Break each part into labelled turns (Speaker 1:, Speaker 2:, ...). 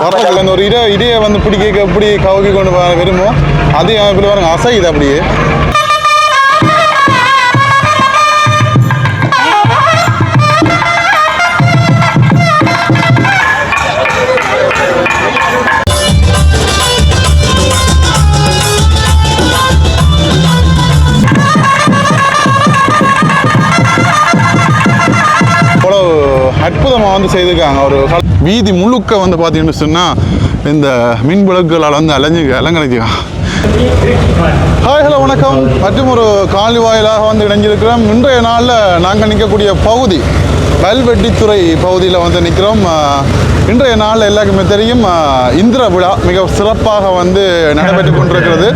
Speaker 1: பரவாயில்ல அந்த ஒரு இட இடையை வந்து பிடிக்க எப்படி கவுக்கி கொண்டு வர வருமோ அதே அமைப்பில் பாருங்க அசையுது அப்படியே. அற்புதமாக வந்து செய்திருக்காங்க. ஒரு வீதி முழுக்க வந்து பார்த்தீங்கன்னு சொன்னால் இந்த மின் விளக்குகளால் வந்து அலைஞ்சு அலங்கரிக்கிறாங்க. ஹாய் ஹலோ வணக்கம். மற்றும் ஒரு காலி வாயிலாக வந்து இணைஞ்சிருக்கிறோம் இன்றைய நாளில் நாங்கள் நிற்கக்கூடிய பகுதி வயல்வெட்டித்துறை பகுதியில் வந்து நிற்கிறோம். இன்றைய நாளில் எல்லாருக்குமே தெரியும். இந்திர விழா மிக சிறப்பாக வந்து நடைபெற்று கொண்டிருக்கிறது.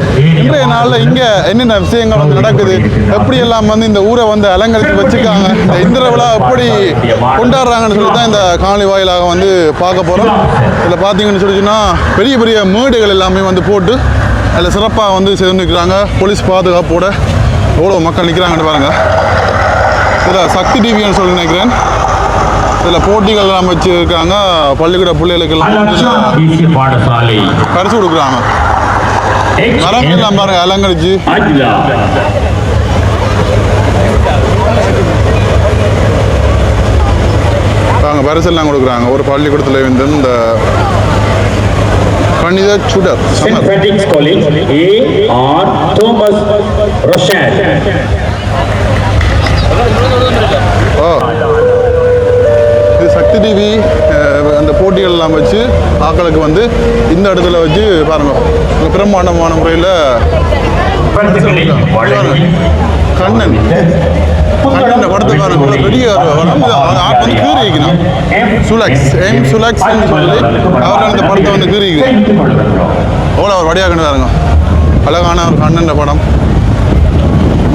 Speaker 1: இன்றைய நாளில் இங்கே என்னென்ன விஷயங்கள் வந்து நடக்குது? எப்படியெல்லாம் வந்து இந்த ஊரை வந்து அலங்கரித்து வச்சுருக்காங்க? இந்த இந்திர விழா எப்படி கொண்டாடுறாங்கன்னு சொல்லி தான் இந்த காணொலி வாயிலாக வந்து பார்க்க போகிறோம் இதில் பார்த்தீங்கன்னு சொல்லிச்சுன்னா பெரிய பெரிய மேடுகள் எல்லாமே வந்து போட்டு அதில் சிறப்பாக வந்து செய்து நிற்கிறாங்க போலீஸ் பாதுகாப்போட எவ்வளோ மக்கள் நிற்கிறாங்கன்னு பாருங்கள் இதில் சக்தி டிவின்னு சொல்லி நினைக்கிறேன். இதில் போட்டிகள் எல்லாம் வச்சுருக்காங்க பள்ளிக்கூட
Speaker 2: தேசிய பாடசாலை.
Speaker 1: பரிசு கொடுக்குறாங்க. மரம் எல்லாம் பாருங்க அலங்கரிச்சு. அவங்க பரிசெல்லாம் கொடுக்குறாங்க. ஒரு பள்ளிக்கூடத்தில் வந்து இந்த கணித சுடர்
Speaker 2: college A R Thomas Roshan
Speaker 1: ஓ இது சக்தி டிவி அந்த போட்டிகள் எல்லாம் வச்சு ஆக்களுக்கு வந்து இந்த இடத்துல வச்சு பாருங்க. மிக பிரம்மாண்டமான முறையில் கண்ணன். கண்ணன் படத்தை பாருங்க பெரிய ஆட் வந்து கீறி வைக்கணும் சுலக்ஸ் எம் சுலக்ஸ் சொல்லி அவர் இந்த படத்தை வந்து கீறி வைக்கணும் எவ்வளோ அவர் வடியாக கண்டு பாருங்க அழகான ஒரு கண்ணன் படம்.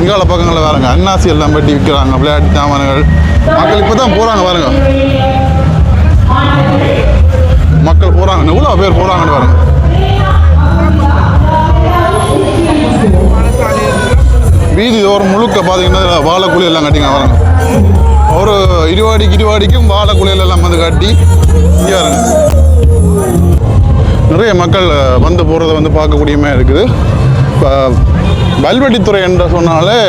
Speaker 1: இங்கால பக்கங்களில் பாருங்க அன்னாசி எல்லாம் பட்டி விற்கிறாங்க விளையாட்டு சாமான்கள். மக்கள் இப்போ தான் போகிறாங்க பாருங்க. மக்கள் போகிறாங்க எவ்வளோ பேர் போகிறாங்கன்னு பாருங்க. வீதி தோறும் முழுக்க பார்த்தீங்கன்னா வாழைக்குழி எல்லாம் கட்டிங்க பாருங்க. ஒரு இருவாடிக்கு இருவாடிக்கும் வாழைக்குழியில் எல்லாம் வந்து கட்டி இங்கே பாருங்க. நிறைய மக்கள் வந்து போகிறத வந்து பார்க்கக்கூடியமே இருக்குது. இப்போ வல்வெட்டித்துறை என்று சொன்னாலே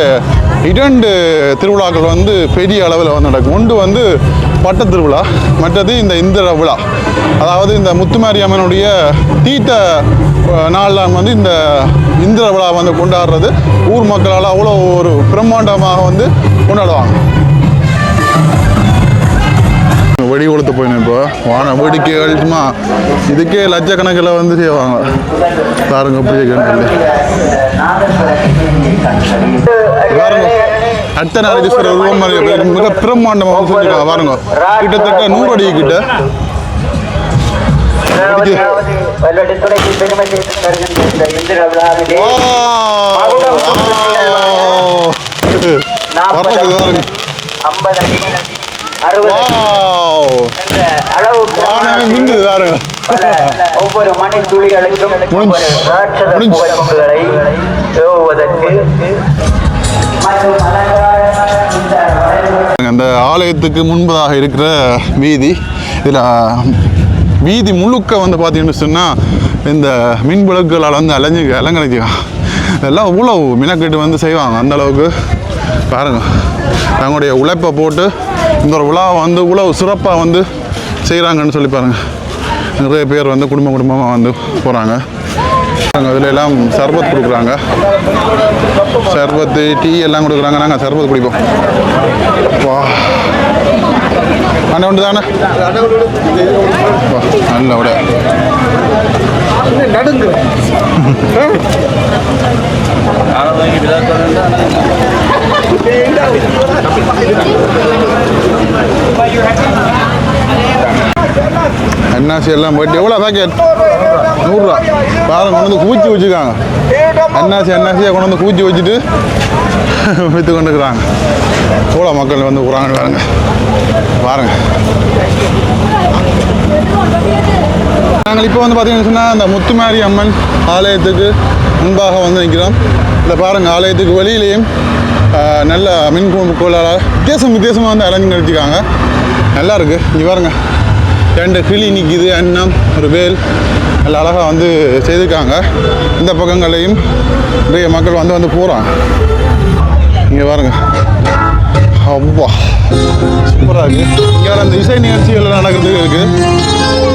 Speaker 1: இரண்டு திருவிழாக்கள் வந்து பெரிய அளவில் வந்து நடக்கும். ஒன்று வந்து பட்ட திருவிழா மற்றது இந்த இந்திர விழா. அதாவது இந்த முத்துமாரியம்மனுடைய தீட்ட நாளில் வந்து இந்த இந்திர விழா வந்து கொண்டாடுறது. ஊர் மக்களால் அவ்வளோ ஒரு பிரம்மாண்டமாக வந்து கொண்டாடுவாங்க. வெடி கொளுத்து போயிடும் இப்போ. வான வேடிக்கைகள் சும்மா இதுக்கே லட்சக்கணக்கில் வந்து செய்வாங்க. பாருங்க அப்படியே பாருங்க அத்தனை நாளீஸ்வரர் உருவம் மிக பிரம்மாண்டமாக செஞ்சுருக்காங்க பாருங்க கிட்டத்தட்ட நூறு அடி கிட்ட.
Speaker 3: ஐம்பது ஒவ்வொரு மணி துளிகளுக்கும் ஏவுவதற்கு
Speaker 1: அந்த ஆலயத்துக்கு முன்பதாக இருக்கிற வீதி இதில் வீதி முழுக்க வந்து பார்த்தீங்கன்னு சொன்னால் இந்த மின் விளக்குகளால் வந்து அலைஞ்சு அலங்கரிக்கிறாங்க இதெல்லாம் இவ்வளோ மினக்கெட்டு வந்து செய்வாங்க அந்த அளவுக்கு. பாருங்க. தங்களுடைய உழைப்பை போட்டு இந்த ஒரு விழாவை வந்து இவ்வளவு சிறப்பாக வந்து செய்கிறாங்கன்னு சொல்லி பாருங்க. நிறைய பேர் வந்து குடும்ப குடும்பமாக வந்து போகிறாங்க அதில் எல்லாம் சர்பத் கொடுக்குறாங்க. சர்பத்து டீ எல்லாம் கொடுக்குறாங்க. நாங்கள் சர்பத் குடிப்போம். வா. அண்ணா உண்டு தானே? வா, நல்ல விட அன்னாசி எல்லாம்? போயிட்டு எவ்வளோ பேக்கெட் நூறுரூவா. பாருங்க கொண்டு வந்து கூச்சி வச்சுருக்காங்க. அன்னாசி அன்னாசியாக கொண்டு வந்து கூச்சி வச்சுட்டு விற்று கொண்டுக்கிறாங்க எவ்வளோ மக்கள் வந்து போகிறாங்கன்னு பாருங்க. பாருங்க. நாங்கள் இப்போ வந்து பார்த்தீங்கன்னு சொன்னால் அந்த முத்துமாரி அம்மன் ஆலயத்துக்கு முன்பாக வந்து நிற்கிறோம். இதில் பாருங்கள் ஆலயத்துக்கு வெளியிலையும் நல்ல மின் கோளால் வித்தியாசம் வித்தியாசமாக வந்து அலைஞ்சு நிறுத்திக்காங்க நல்லா இருக்குது இங்கே பாருங்க. ரெண்டு கிளி நிற்கிது அன்னம் ஒரு வேல். நல்ல அழகாக வந்து செய்திருக்காங்க. இந்த பக்கங்களையும் நிறைய மக்கள் வந்து வந்து போகிறாங்க இங்கே பாருங்கள் அவ்வா. சூப்பராக இருக்குது இங்கே அந்த இசை நிகழ்ச்சிகள் நடக்கிறதுக்கு இருக்குது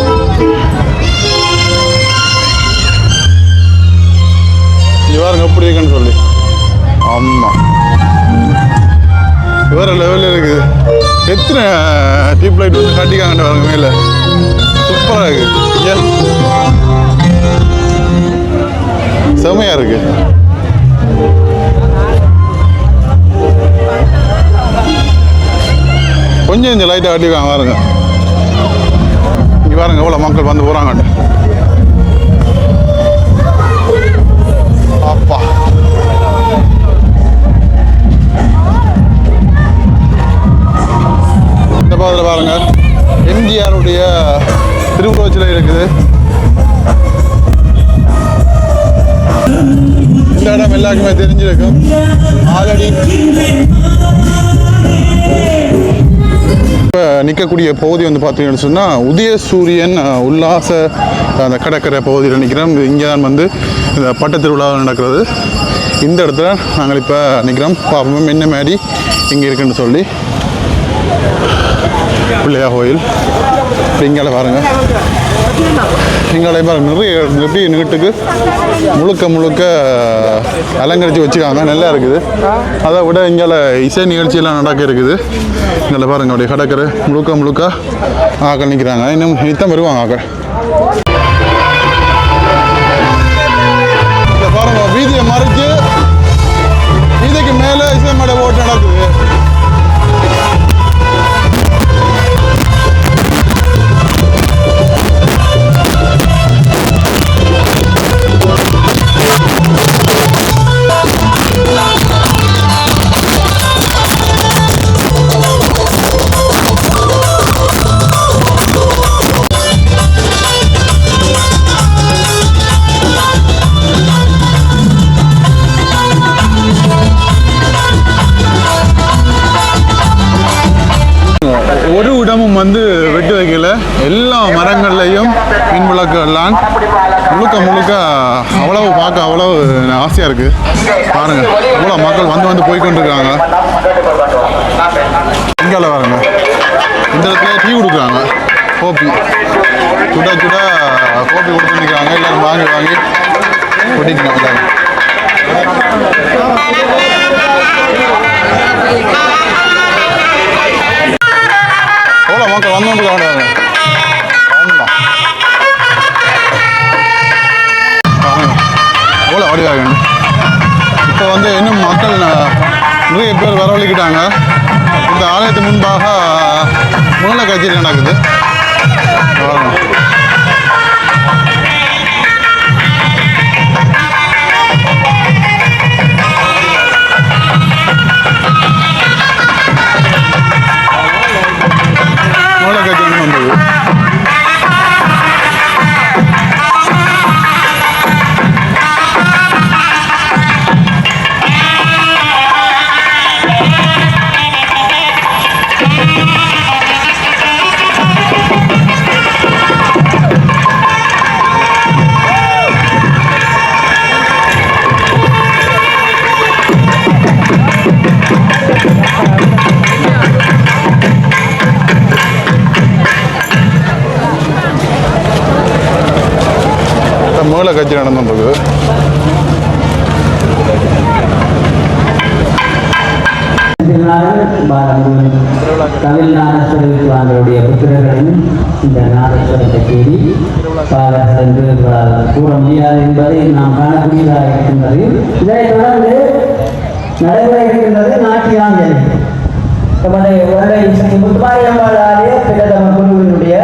Speaker 1: இங்கே பாருங்க எப்படி இருக்குன்னு சொல்லி. ஆமாம் வேறு லெவலில் இருக்குது. எத்தனை டியூப் லைட் வந்து காட்டிக்காங்கன்னு பாருங்க மேலே. சூப்பராக இருக்குது ஏன் செமையாக இருக்கு. கொஞ்சம் இந்த லைட்டை கட்டிக்காங்க பாருங்க. இங்கே பாருங்க எவ்வளோ மக்கள் வந்து போகிறாங்கன்னு இந்த பாருங்க. எம்ஜிஆருடைய திருவுருவச் இருக்குது. இந்த இடம் எல்லாருக்குமே தெரிஞ்சிருக்கும். ஆல்ரெடி இப்போ நிற்கக்கூடிய பகுதி வந்து பார்த்தீங்கன்னு சொன்னால் உதய சூரியன் உல்லாச அந்த கடற்கரை பகுதியில் நிற்கிறோம் இங்கே தான் வந்து இந்த பட்ட திருவிழா நடக்கிறது. இந்த இடத்துல நாங்கள் இப்போ நிற்கிறோம் பார்ப்போம் என்ன மாதிரி இங்கே இருக்குன்னு சொல்லி. பிள்ளையா கோயில். இங்கால பாருங்க. இங்கால பாருங்க. நிறைய எப்படி நீட்டுக்கு முழுக்க முழுக்க அலங்கரித்து வச்சுக்காங்க நல்லா இருக்குது. அதை விட இங்கே இசை நிகழ்ச்சியெல்லாம் நடக்க இருக்குது. இங்கே பாருங்க அப்படியே கடற்கரை முழுக்க முழுக்க ஆக்கள் நிற்கிறாங்க. இன்னும் நித்தம் வருவாங்க ஆக்கள். இங்கால வரங்க இந்த இடத்துல டீ கொடுக்குறாங்க. கோபி. சுட சுட கோபி கொடுத்துருக்காங்க எல்லோரும் வாங்கி வாங்கி கொட்டிக்கிறாங்க எல்லாரும் எவ்வளோ மக்கள் வந்து கொண்டிருக்காங்க ஆமாம் பாருங்க எவ்வளோ வடிவாக இப்போ வந்து இன்னும் மக்கள் நிறைய பேர் வரவழைக்கிட்டாங்க. இந்த ஆலயத்து முன்பாக முன்ன கச்சேரி நடக்குது?
Speaker 4: தமிழ்நாடேஸ்வரருடைய புத்திரர்களின் இந்த நாடேஸ்வரத்தை தேடி பாலர் சென்று கூற முடியாது என்பதை நாம் காணக்கூடியதாக இருக்கின்றது. இதை தொடர்ந்து நடைபெற இருக்கின்றது நாட்டியாஞ்சலி நமது உடலை ஸ்ரீ முத்துமாரியம்மாள் ஆலய பிரதம குருவினுடைய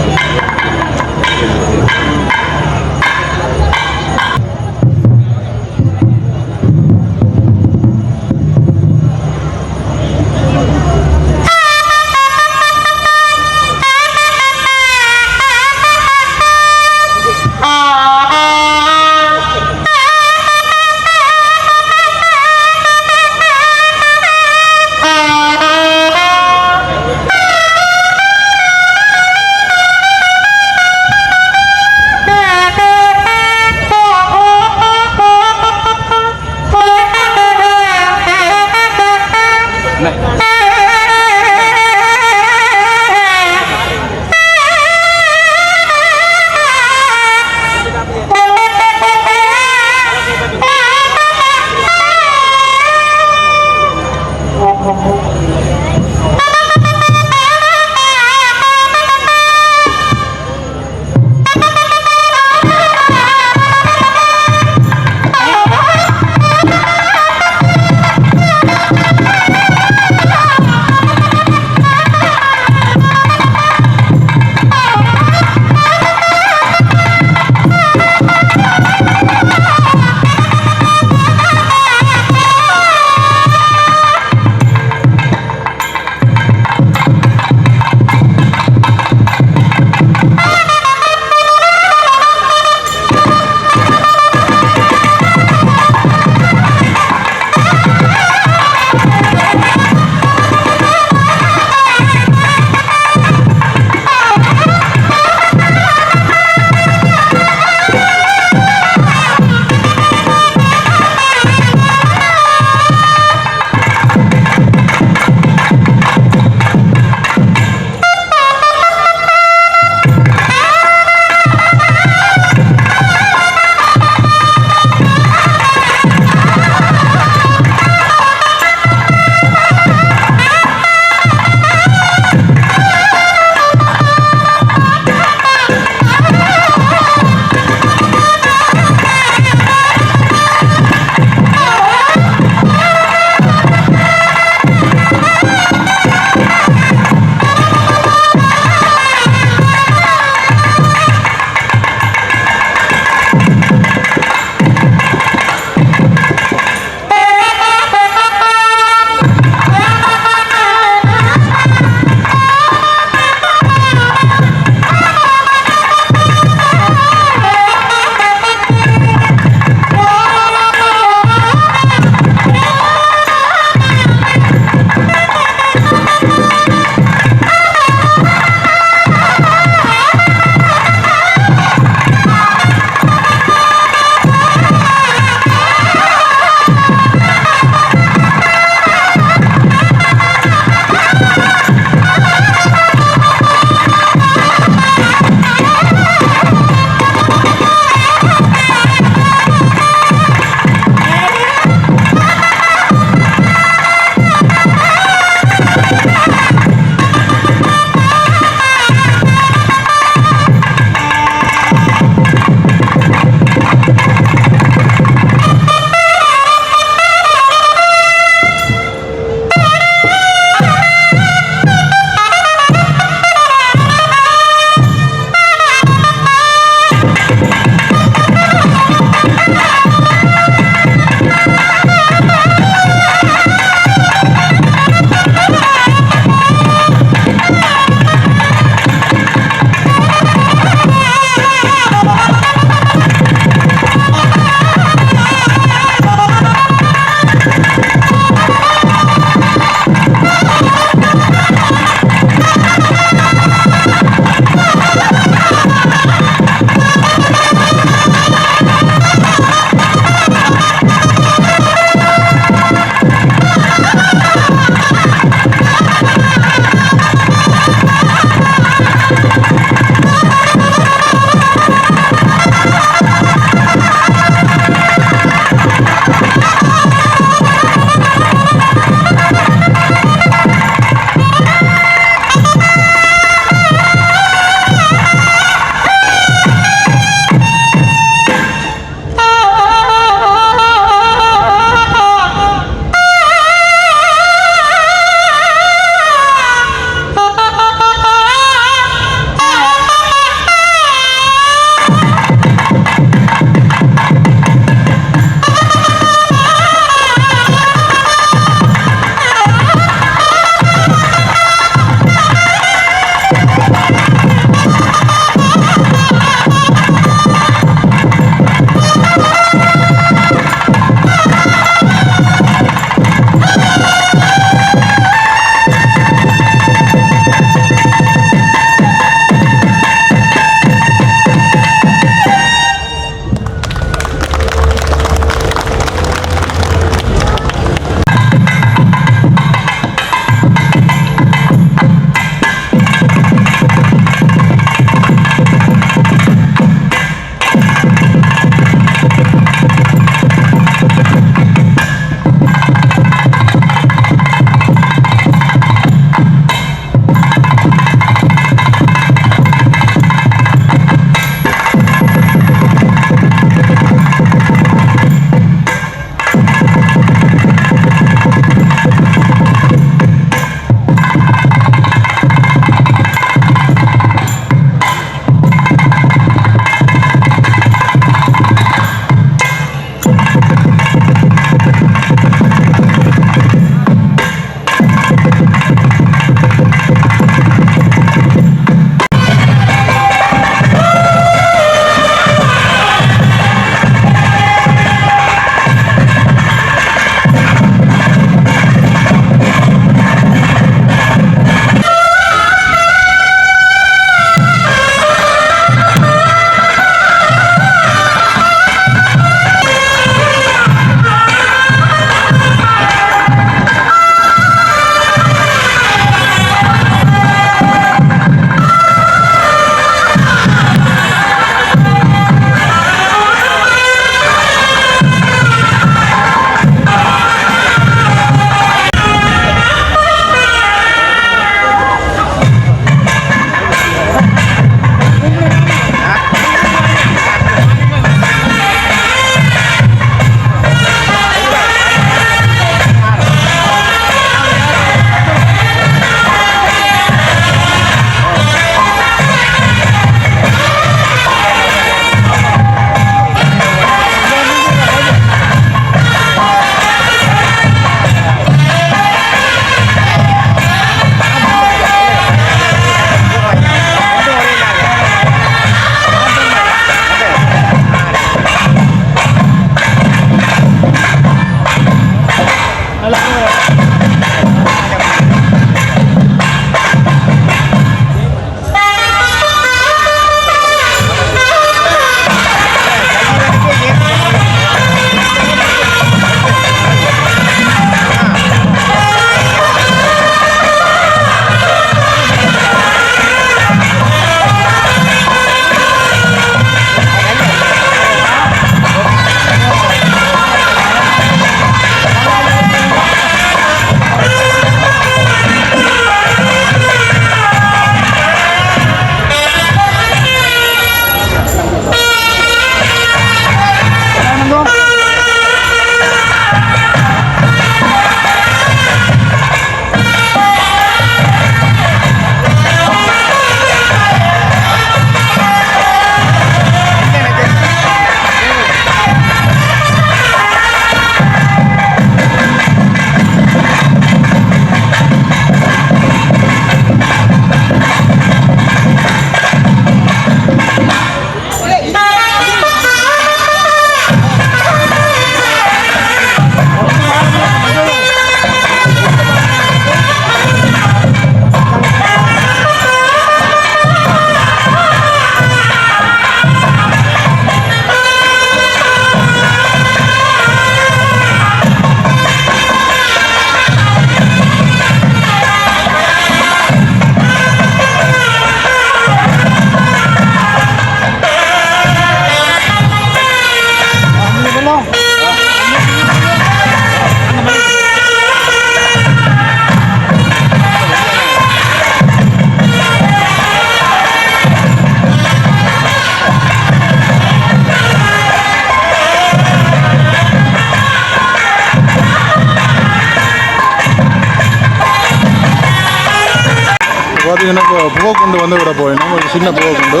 Speaker 1: வந்து விட போயிடணும் ஒரு சின்ன பூவை கொண்டு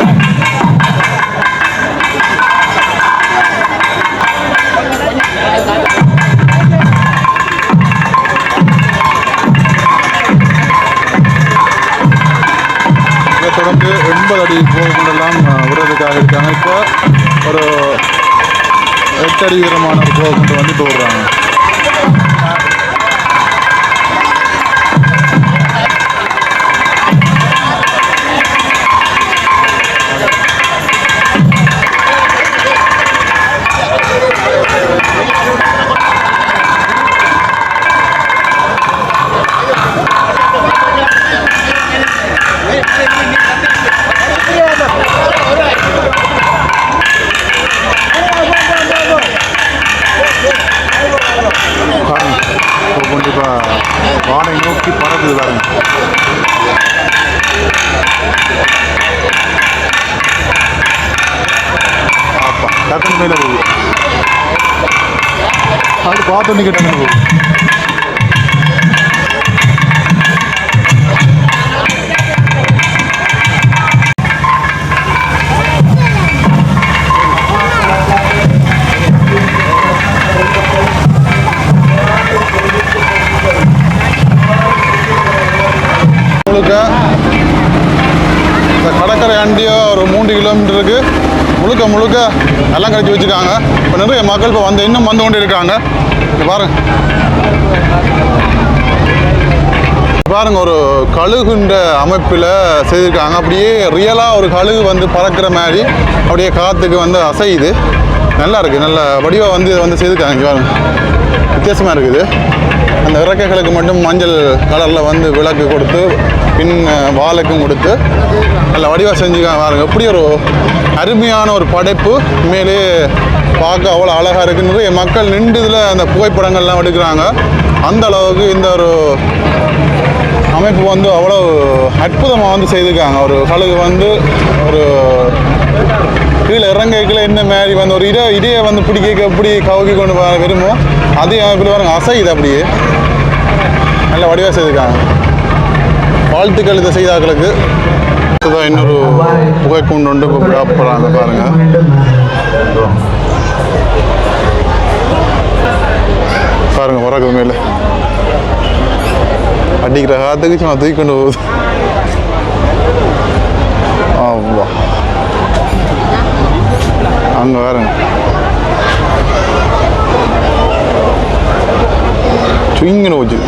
Speaker 1: தொடர்ந்து எண்பது அடி புகை கொண்டெல்லாம் விடுறதுக்காக இருக்காங்க இப்போ ஒரு எட்டு அடி உயரமான ஒரு புகை கொண்டு வந்துட்டு விடுறாங்க வாடகை நோக்கி பறக்குது பாருங்க. அப்பா மேலே போகுது. அது பார்த்தோன்னே போகுது. முழுக்க இந்த கடற்கரை அண்டியோ ஒரு மூன்று கிலோமீட்டருக்கு முழுக்க முழுக்க எல்லாம் கழிச்சு வச்சுருக்காங்க. இப்போ நிறைய மக்கள் இப்போ வந்து இன்னும் வந்து கொண்டு இருக்காங்க. இப்போ பாருங்க. பாருங்க ஒரு கழுகுன்ற அமைப்பில் செய்திருக்காங்க. அப்படியே ரியலாக ஒரு கழுகு வந்து பறக்கிற மாதிரி அப்படியே காற்றுக்கு வந்து அசையுது. நல்லா இருக்குது நல்ல வடிவாக வந்து இதை வந்து செய்திருக்காங்க. பாருங்க. வித்தியாசமாக இருக்குது. அந்த இறக்கைகளுக்கு மட்டும் மஞ்சள் கலரில் வந்து விளக்கு கொடுத்து பின் அஹ், வாலுக்கும் கொடுத்து நல்ல வடிவாக செஞ்சுக்காங்க பாருங்கள் எப்படி ஒரு அருமையான ஒரு படைப்பு உண்மையிலேயே பார்க்க அவ்வளோ அழகாக இருக்குது நிறைய மக்கள் நின்று இதில் அந்த புகைப்படங்கள்லாம் எடுக்கிறாங்க. அந்த அளவுக்கு இந்த ஒரு அமைப்பு வந்து அவ்வளோ அற்புதமாக வந்து செய்திருக்காங்க. ஒரு கழுகு வந்து ஒரு கீழே இறங்கைக்கில் என்ன மாதிரி வந்து ஒரு இட இடையை வந்து பிடிக்க எப்படி கவுக்கி கொண்டு வர விரும்போ அதே அமைப்பில் பாருங்க அசைது அப்படியே. நல்ல வடிவாக செய்திருக்காங்க. வாழ்த்துக்கள் இதை செய்தாக்களுக்கு. அடுத்ததான் இன்னொரு புகை கொண்டு வந்து இப்போ போகிறாங்க பாருங்க. பாருங்க வரக்கு மேலே. அடிக்கிற காத்துக்கு சும்மா தூக்கி கொண்டு போகுது. ஆமா அங்கே வேறங்க சுயிங்கன்னு போச்சு.